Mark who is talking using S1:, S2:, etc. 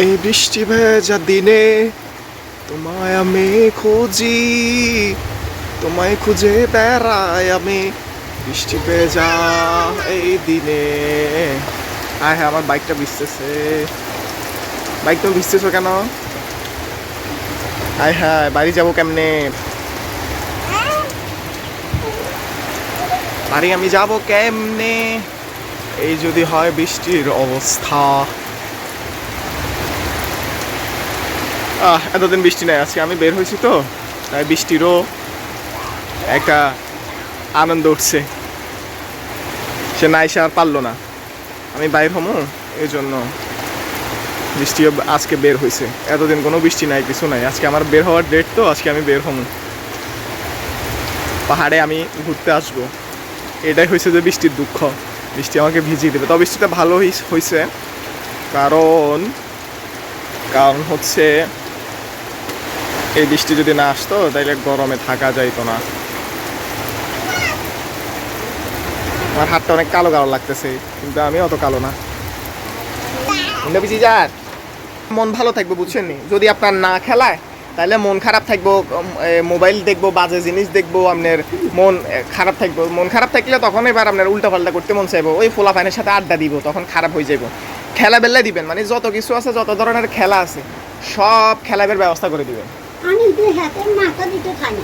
S1: এই বৃষ্টি ভেজা দিনে তোমায় আমি খুঁজি, তোমায় খুঁজে বেড়াই আমি বৃষ্টি ভেজা এই দিনে। হ্যাঁ হ্যাঁ আমার বাইকটা ভিজতেছে। বাইক তো ভিজতেছো কেন? হায় হ্যাঁ বাড়ি যাব কেমনে? বাড়ি আমি যাব কেমনে? এই যদি হয় বৃষ্টির অবস্থা। এতদিন বৃষ্টি নাই, আজকে আমি বের হয়েছি তো, তাই বৃষ্টিরও একটা আনন্দ উঠছে। সে নাই সে আর পারল না। আমি বাইর হমো, এই জন্য বৃষ্টিও আজকে বের হয়েছে। এতদিন কোনো বৃষ্টি নাই, কিছু নাই। আজকে আমার বের হওয়ার ডেট তো, আজকে আমি বের হমো। পাহাড়ে আমি ঘুরতে আসব। এটাই হয়েছে যে বৃষ্টির দুঃখ। বৃষ্টি আমাকে ভিজিয়ে দেবে। তবে বৃষ্টিটা ভালো হয়েছে কারণ কারণ হচ্ছে এই বৃষ্টি যদি না আসতো তাইলে গরমে থাকা যাইতো না। আমার হাতটা অনেক কালো কালো লাগতেছে কিন্তু আমি অত কালো না। যার মন ভালো থাকবে বুঝছেন নি? যদি আপনার না খেলায় তাহলে মন খারাপ থাকব মোবাইল দেখব বাজে জিনিস দেখব আপনার মন খারাপ থাকব। মন খারাপ থাকলে তখন এবার আপনার উল্টা পাল্টা করতে মন চাইব। ওই ফোলা ফাইনের সাথে আড্ডা দিব তখন খারাপ হয়ে যাব খেলা বেলায় দিবেন মানে যত কিছু আছে যত ধরনের খেলা আছে সব খেলাবের ব্যবস্থা করে দিবেন।
S2: আমি দুই হাতের মাথা দিতে থাকি